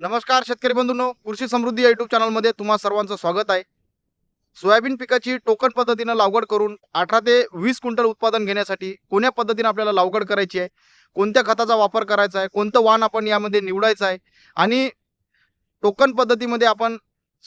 नमस्कार शेतकरी बंधूंनो. कृषी समृद्धी युट्यूब चॅनलमध्ये तुम्हा सर्वांचं स्वागत आहे. सोयाबीन पिकाची टोकन पद्धतीनं लागवड करून अठरा ते वीस क्विंटल उत्पादन घेण्यासाठी कोण्या पद्धतीनं आपल्याला लागवड करायची आहे? कोणत्या खताचा वापर करायचा आहे? कोणतं वाण आपण यामध्ये निवडायचं आहे? आणि टोकन पद्धतीमध्ये आपण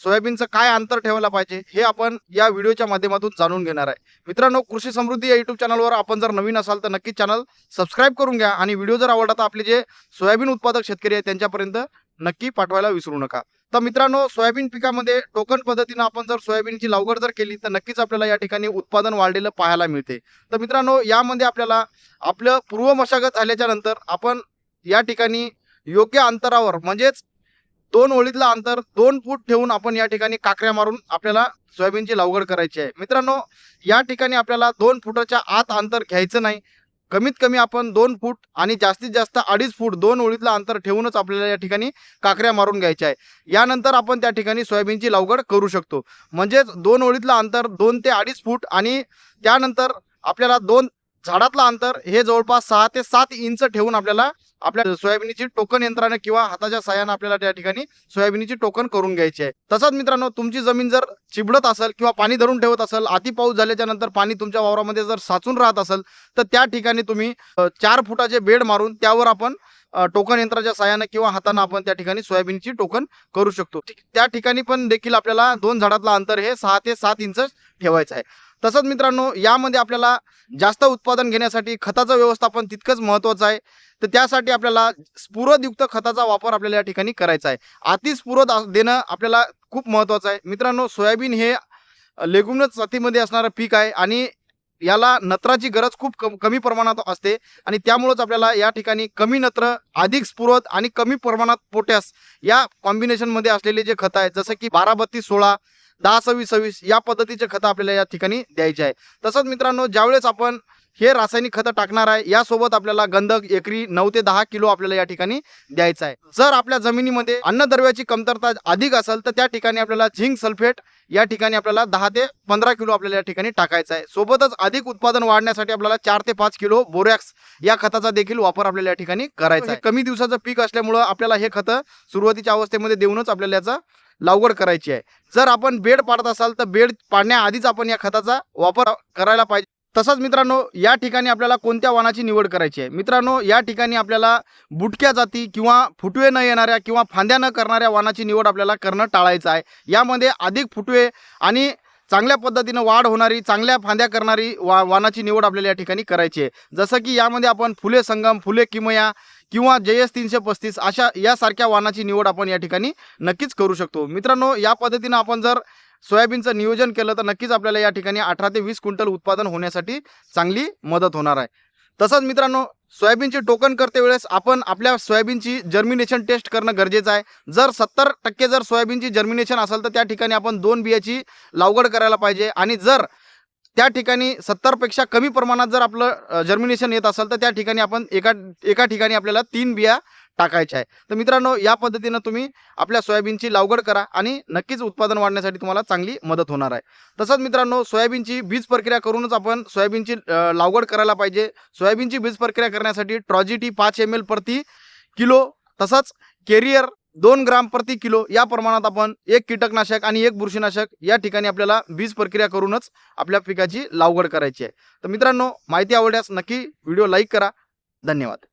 सोयाबीनचं काय अंतर ठेवायला पाहिजे हे आपण या व्हिडिओच्या माध्यमातून जाणून घेणार आहे. मित्रांनो कृषी समृद्धी या युट्यूब चॅनलवर आपण जर नवीन असाल तर नक्कीच चॅनल सबस्क्राईब करून घ्या आणि व्हिडिओ जर आवडला तर आपले जे सोयाबीन उत्पादक शेतकरी आहेत त्यांच्यापर्यंत नक्की पाठवायला विसरू नका. तर मित्रांनो सोयाबीन पिकामध्ये टोकन पद्धतीनं आपण जर सोयाबीनची लागवड जर केली तर नक्कीच आपल्याला या ठिकाणी उत्पादन वाढलेलं पाहायला मिळते. तर मित्रांनो यामध्ये आपल्याला आपलं पूर्व मशागत झाल्याच्यानंतर आपण या ठिकाणी योग्य अंतरावर म्हणजेच दोन ओळीतलं अंतर दोन फूट ठेवून आपण या ठिकाणी काकऱ्या मारून आपल्याला सोयाबीनची लागवड करायची आहे. मित्रांनो या ठिकाणी आपल्याला दोन फुटाच्या आत अंतर घ्यायचं नाही. कमीत कमी आपण दोन फूट आणि जास्तीत जास्त अडीच फूट दोन ओळीतलं अंतर ठेवूनच आपल्याला या ठिकाणी काकऱ्या मारून घ्यायच्या आहे. यानंतर आपण त्या ठिकाणी सोयाबीनची लागवड करू शकतो. म्हणजेच दोन ओळीतलं अंतर दोन ते अडीच फूट आणि त्यानंतर आपल्याला दोन झाडातलं अंतर हे जवळपास सहा ते सात इंच ठेवून आपल्याला आपल्या सोयाबीनची टोकन यंत्राने किंवा हाताच्या सहाय्याने आपल्याला त्या ठिकाणी सोयाबीनची टोकन करून घ्यायची आहे. तसंच मित्रांनो तुमची जमीन जर चिबडत असेल किंवा पाणी धरून ठेवत असेल अति पाऊस झाल्याच्यानंतर पाणी तुमच्या वावरामध्ये जर साचून राहत असेल तर त्या ठिकाणी तुम्ही चार फुटाचे बेड मारून त्यावर आपण टोकन यंत्राच्या सहाय्याने किंवा हाताने आपण त्या ठिकाणी सोयाबीनची टोकन करू शकतो. त्या ठिकाणी पण देखील आपल्याला दोन झाडातलं अंतर हे सहा ते सात इंच ठेवायचं आहे. तसंच मित्रांनो यामध्ये आपल्याला जास्त उत्पादन घेण्यासाठी खताचं व्यवस्थापन तितकंच महत्त्वाचं आहे. तर त्यासाठी आपल्याला स्फुरदयुक्त खताचा वापर आपल्याला या ठिकाणी करायचा आहे. अति स्फुरद देणं आपल्याला खूप महत्त्वाचं आहे. मित्रांनो सोयाबीन हे लेगुमनच जातीमध्ये असणारं पीक आहे आणि याला नत्राची गरज खूप कम कमी प्रमाणात असते आणि त्यामुळंच आपल्याला या ठिकाणी कमी नत्र अधिक स्फुरद आणि कमी प्रमाणात पोटॅस या कॉम्बिनेशनमध्ये असलेले जे खत आहे जसं की बारा बत्तीस सोळा दहा सव्वीस सव्वीस या पद्धतीचे खतं आपल्याला या ठिकाणी द्यायचे आहे. तसंच मित्रांनो ज्यावेळेस आपण हे रासायनिक खतं टाकणार आहे यासोबत आपल्याला गंधक एकरी नऊ ते दहा किलो आपल्याला या ठिकाणी द्यायचं आहे. जर आपल्या जमिनीमध्ये अन्नद्रव्याची कमतरता अधिक असेल तर त्या ठिकाणी आपल्याला झिंक सल्फेट या ठिकाणी आपल्याला दहा ते पंधरा किलो आपल्याला या ठिकाणी टाकायचं आहे. सोबतच अधिक उत्पादन वाढण्यासाठी आपल्याला चार ते पाच किलो बोरॅक्स या खताचा देखील वापर आपल्याला या ठिकाणी करायचा आहे. कमी दिवसाचं पीक असल्यामुळं आपल्याला हे खतं सुरुवातीच्या अवस्थेमध्ये देऊनच आपल्याला याचा लागवड करायची आहे. जर आपण बेड पाडत असाल तर बेड पाडण्याआधीच आपण या खताचा वापर करायला पाहिजे. तसंच मित्रांनो या ठिकाणी आपल्याला कोणत्या वाणाची निवड करायची आहे? मित्रांनो या ठिकाणी आपल्याला बुटक्या जाती किंवा फुटवे न येणाऱ्या किंवा फांद्या न करणाऱ्या वाणाची निवड आपल्याला करणं टाळायचं आहे. यामध्ये अधिक फुटवे आणि चांगल्या पद्धतीनं वाढ होणारी चांगल्या फांद्या करणारी वा वानाची निवड आपल्याला या ठिकाणी करायची आहे. जसं की यामध्ये आपण फुले संगम फुले किमया किंवा जे एस तीनशे पस्तीस अशा यासारख्या वानाची निवड आपण या ठिकाणी नक्कीच करू शकतो. मित्रांनो या पद्धतीनं आपण जर सोयाबीनचं नियोजन केलं तर नक्कीच आपल्याला या ठिकाणी अठरा ते वीस क्विंटल उत्पादन होण्यासाठी चांगली मदत होणार आहे. तसंच मित्रांनो सोयाबीनचे टोकन करते वेळेस आपण आपल्या सोयाबीनची जर्मिनेशन टेस्ट करणं गरजेचं आहे. जर सत्तर टक्के जर सोयाबीनची जर्मिनेशन असेल तर त्या ठिकाणी आपण दोन बियाची लागवड करायला पाहिजे. आणि जर त्या ठिकाणी सत्तरपेक्षा कमी प्रमाणात जर आपलं जर्मिनेशन येत असेल तर त्या ठिकाणी आपण एका एका ठिकाणी आपल्याला तीन बिया टाकायचे आहे. तर मित्रांनो या पद्धतीनं तुम्ही आपल्या सोयाबीनची लागवड करा आणि नक्कीच उत्पादन वाढण्यासाठी तुम्हाला चांगली मदत होणार आहे. तसंच मित्रांनो सोयाबीनची बीज प्रक्रिया करूनच आपण सोयाबीनची लागवड करायला पाहिजे. सोयाबीनची बीज प्रक्रिया करण्यासाठी ट्रॉजिटी पाच एम एल प्रति किलो तसंच केरियर दोन ग्राम प्रति किलो या प्रमाणात आपण एक कीटकनाशक आणि एक बुरशीनाशक या ठिकाणी आपल्याला बीज प्रक्रिया करूनच आपल्या पिकाची लागवड करायची आहे. तर मित्रांनो माहिती आवडल्यास नक्की व्हिडिओ लाईक करा. धन्यवाद.